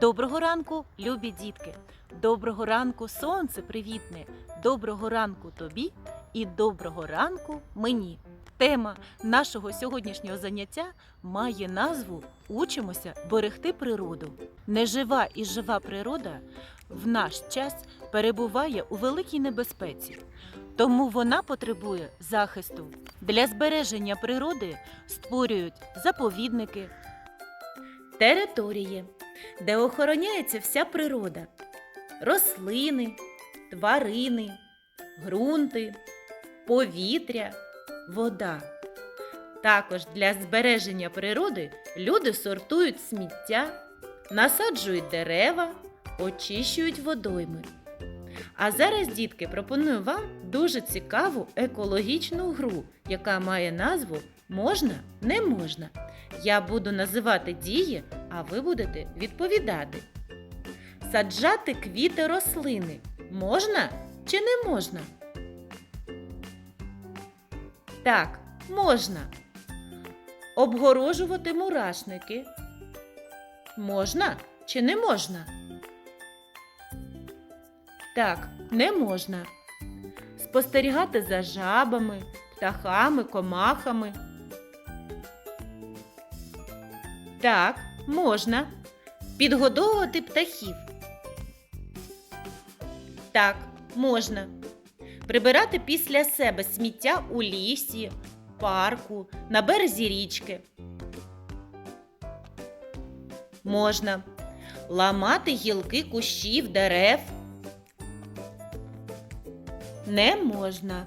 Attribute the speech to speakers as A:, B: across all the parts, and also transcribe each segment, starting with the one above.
A: Доброго ранку, любі дітки! Доброго ранку, сонце привітне! Доброго ранку тобі і доброго ранку мені. Тема нашого сьогоднішнього заняття має назву Учимося берегти природу. Нежива і жива природа в наш час перебуває у великій небезпеці, тому вона потребує захисту. Для збереження природи створюють заповідники, території, де охороняється вся природа, рослини, тварини, ґрунти, повітря, вода. Також для збереження природи люди сортують сміття, насаджують дерева, очищують водойми. А зараз, дітки, пропоную вам дуже цікаву екологічну гру, яка має назву Можна, не можна. Я буду називати дії, а ви будете відповідати. Саджати квіти рослини можна чи не можна? Так, можна. Обгорожувати мурашники. Можна чи не можна? Так, не можна. Спостерігати за жабами, птахами, комахами. Так, можна. Підгодовувати птахів. Так, можна. Прибирати після себе сміття у лісі, парку, на березі річки. Можна. Ламати гілки кущів, дерев. Не можна.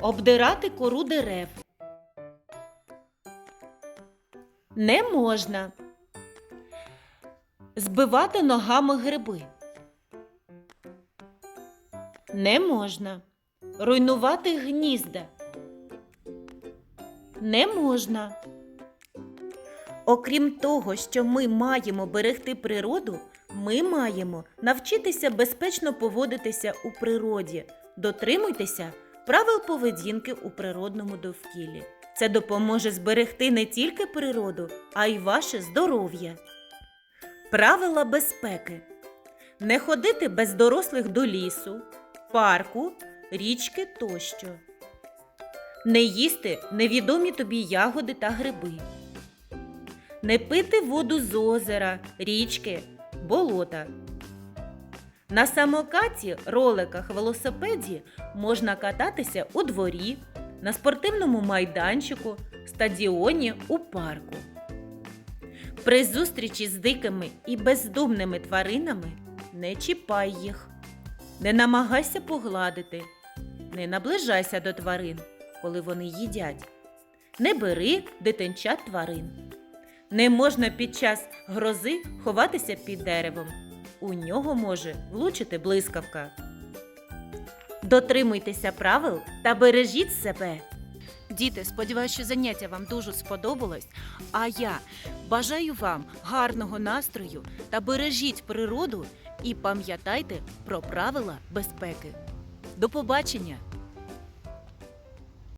A: Обдирати кору дерев. Не можна. Збивати ногами гриби. Не можна. Руйнувати гнізда. Не можна. Окрім того, що ми маємо берегти природу, ми маємо навчитися безпечно поводитися у природі. Дотримуйтеся правил поведінки у природному довкіллі. Це допоможе зберегти не тільки природу, а й ваше здоров'я. Правила безпеки: не ходити без дорослих до лісу, парку, річки тощо. Не їсти невідомі тобі ягоди та гриби. Не пити воду з озера, річки, болота. На самокаті, роликах, велосипеді можна кататися у дворі, на спортивному майданчику, стадіоні, у парку. При зустрічі з дикими і бездумними тваринами не чіпай їх, не намагайся погладити, не наближайся до тварин, коли вони їдять. Не бери дитинчат тварин. Не можна під час грози ховатися під деревом. У нього може влучити блискавка. Дотримуйтеся правил та бережіть себе. Діти, сподіваюся, що заняття вам дуже сподобалось. А я бажаю вам гарного настрою та бережіть природу і пам'ятайте про правила безпеки. До побачення!